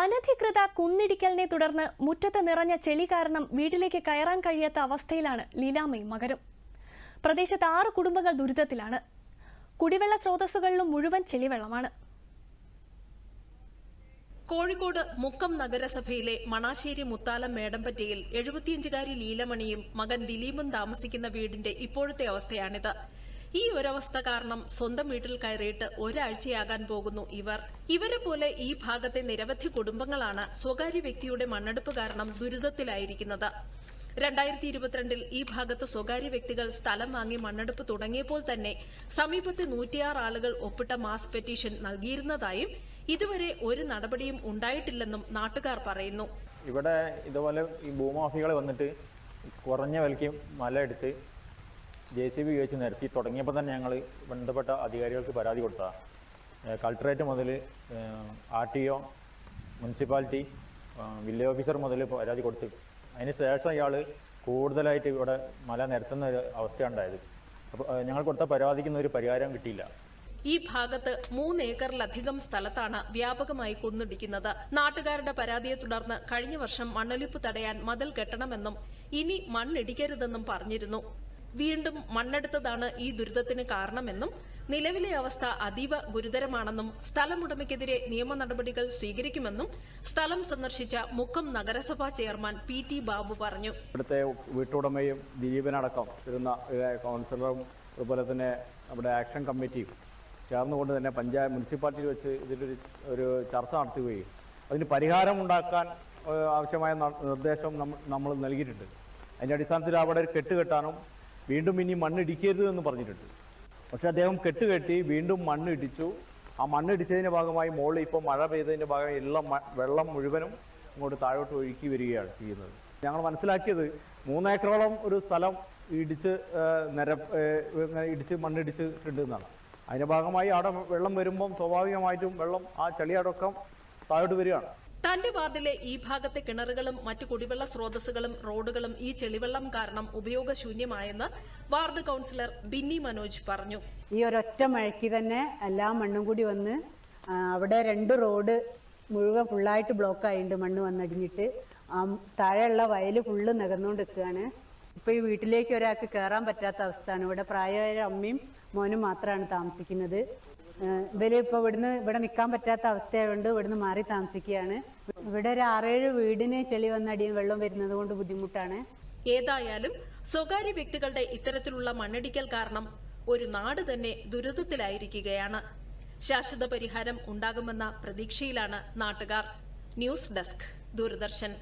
അനധികൃത കുന്നിടിക്കലിനെ തുടർന്ന് മുറ്റത്ത് നിറഞ്ഞ ചെളി കാരണം വീട്ടിലേക്ക് കയറാൻ കഴിയാത്ത അവസ്ഥയിലാണ് ലീലാമ്മയും മകരും പ്രദേശത്ത് ആറ് കുടുംബങ്ങൾ ദുരിതത്തിലാണ്. കുടിവെള്ള സ്രോതസ്സുകളിലും മുഴുവൻ ചെളിവെള്ളമാണ്. കോഴിക്കോട് മുക്കം നഗരസഭയിലെ മണാശ്ശേരി മുത്താലം മേടമ്പറ്റയിൽ എഴുപത്തിയഞ്ചുകാരി ലീലമണിയും മകൻ ദിലീപും താമസിക്കുന്ന വീടിന്റെ ഇപ്പോഴത്തെ അവസ്ഥയാണിത്. ഈ ഒരവസ്ഥ കാരണം സ്വന്തം വീട്ടിൽ കയറിയിട്ട് ഒരാഴ്ചയാകാൻ പോകുന്നു ഇവർ. ഇവരെ പോലെ ഈ ഭാഗത്തെ നിരവധി കുടുംബങ്ങളാണ് സ്വകാര്യ വ്യക്തിയുടെ മണ്ണെടുപ്പ് കാരണം ദുരിതത്തിലായിരിക്കുന്നത്. രണ്ടായിരത്തി ഇരുപത്തിരണ്ടിൽ ഈ ഭാഗത്ത് സ്വകാര്യ വ്യക്തികൾ സ്ഥലം വാങ്ങി മണ്ണെടുപ്പ് തുടങ്ങിയപ്പോൾ തന്നെ സമീപത്തെ നൂറ്റിയാറ് ആളുകൾ ഒപ്പിട്ട മാസ് പെറ്റീഷൻ നൽകിയിരുന്നതായും ഇതുവരെ ഒരു നടപടിയും ഉണ്ടായിട്ടില്ലെന്നും നാട്ടുകാർ പറയുന്നു. ഇവിടെ ഇതുപോലെ ഈ ഭൂമാഫികൾ വന്നിട്ട് കുറഞ്ഞ വിലയ്ക്ക് മല എടുത്ത് ജെ സി ബി ഉപയോഗിച്ച് നിരത്തി തുടങ്ങിയപ്പോൾ തന്നെ ഞങ്ങൾ ബന്ധപ്പെട്ട അധികാരികൾക്ക് പരാതി കൊടുത്തതാണ്. കളക്ടറേറ്റ് മുതൽ R T O municipality village officer മുതൽ പരാതി കൊടുത്തു. അതിന് ശേഷം ഇയാൾ കൂടുതലായിട്ട് ഇവിടെ മല നിരത്തുന്ന ഒരു അവസ്ഥയുണ്ടായത്. അപ്പോൾ ഞങ്ങൾ കൊടുത്ത പരാതിക്ക് ഒരു പരിഹാരം കിട്ടിയില്ല. ഈ ഭാഗത്ത് മൂന്നേക്കറിലധികം സ്ഥലത്താണ് വ്യാപകമായി കുന്നിടിക്കുന്നത്. നാട്ടുകാരുടെ പരാതിയെ തുടർന്ന് കഴിഞ്ഞ വർഷം മണ്ണൊലിപ്പ് തടയാൻ മതിൽ കെട്ടണമെന്നും ഇനി മണ്ണിടിക്കരുതെന്നും പറഞ്ഞിരുന്നു. വീണ്ടും മണ്ണെടുത്തതാണ് ഈ ദുരിതത്തിന് കാരണമെന്നും നിലവിലെ അവസ്ഥ അതീവ ഗുരുതരമാണെന്നും സ്ഥലമുടമയ്ക്കെതിരെ നിയമ നടപടികൾ സ്വീകരിക്കുമെന്നും സ്ഥലം സന്ദർശിച്ച മുക്കം നഗരസഭാ ചെയർമാൻ പി ടി ബാബു പറഞ്ഞു. ഇവിടുത്തെ വീട്ടുടമയും ദിലീപനടക്കം ഇരുന്ന കൗൺസിലറും അതുപോലെ തന്നെ നമ്മുടെ ആക്ഷൻ കമ്മിറ്റിയും ചേർന്നുകൊണ്ട് തന്നെ പഞ്ചായത്ത് മുനിസിപ്പാലിറ്റിയിൽ വെച്ച് ഇതിലൊരു ഒരു ചർച്ച നടത്തുകയും അതിന് പരിഹാരം ഉണ്ടാക്കാൻ ആവശ്യമായ നിർദ്ദേശം നമ്മൾ നൽകിയിട്ടുണ്ട്. അതിന്റെ അടിസ്ഥാനത്തിൽ അവിടെ ഒരു കെട്ട് കെട്ടാനും വീണ്ടും ഇനി മണ്ണിടിക്കരുത് എന്ന് പറഞ്ഞിട്ടുണ്ട്. പക്ഷെ അദ്ദേഹം കെട്ടുകെട്ടി വീണ്ടും മണ്ണ് ഇടിച്ചു ആ മണ്ണ് ഇടിച്ചതിന്റെ ഭാഗമായി മുകളിൽ ഇപ്പോൾ മഴ പെയ്തതിന്റെ ഭാഗമായി എല്ലാം വെള്ളം മുഴുവനും ഇങ്ങോട്ട് താഴോട്ട് ഒഴുക്കി വരികയാണ് ചെയ്യുന്നത്. ഞങ്ങൾ മനസ്സിലാക്കിയത് മൂന്നേക്കറോളം ഒരു സ്ഥലം ഇടിച്ച് നിര ഇടിച്ച് മണ്ണിടിച്ചിട്ടുണ്ട് എന്നാണ്. അതിന്റെ ഭാഗമായി അവിടെ വെള്ളം വരുമ്പം സ്വാഭാവികമായിട്ടും വെള്ളം ആ ചെളിയടക്കം താഴോട്ട് വരികയാണ്. തന്റെ വാർഡിലെ ഈ ഭാഗത്തെ കിണറുകളും മറ്റു കുടിവെള്ള സ്രോതസ്സുകളും റോഡുകളും ഈ ചെളിവെള്ളം കാരണം ഉപയോഗശൂന്യമായെന്ന് വാർഡ് കൗൺസിലർ ബിന്നി മനോജ് പറഞ്ഞു. ഈ ഒരൊറ്റ മഴയ്ക്ക് തന്നെ എല്ലാ മണ്ണും കൂടി വന്ന് അവിടെ രണ്ട് റോഡ് മുഴുവൻ ഫുള്ളായിട്ട് ബ്ലോക്ക് ആയിട്ടുണ്ട് മണ്ണ് വന്നടിഞ്ഞിട്ട്. താഴെയുള്ള വയൽ ഫുള്ള് നികന്നുകൊണ്ട് നിൽക്കുകയാണ് ഇപ്പോൾ ഈ വീട്ടിലേക്ക് ഒരാൾക്ക് കയറാൻ പറ്റാത്ത അവസ്ഥയാണ്. ഇവിടെ പ്രായമായ അമ്മയും മോനും മാത്രമാണ് താമസിക്കുന്നത്. ഇവർ ഇപ്പോൾ ഇവിടുന്ന് ഇവിടെ നിൽക്കാൻ പറ്റാത്ത അവസ്ഥയായതുകൊണ്ട് ഇവിടുന്ന് മാറി താമസിക്കുകയാണ്. ഇവിടെ ഒരു ആറേഴ് വീടിന് ചെളി വന്നടിയും വെള്ളം വരുന്നത് കൊണ്ട് ബുദ്ധിമുട്ടാണ്. ഏതായാലും സ്വകാര്യ വ്യക്തികളുടെ ഇത്തരത്തിലുള്ള മണ്ണിടിക്കൽ കാരണം ഒരു നാട് തന്നെ ദുരിതത്തിലായിരിക്കുകയാണ്. ശാശ്വത പരിഹാരം ഉണ്ടാകുമെന്ന പ്രതീക്ഷയിലാണ് നാട്ടുകാർ. News desk Doordarshan.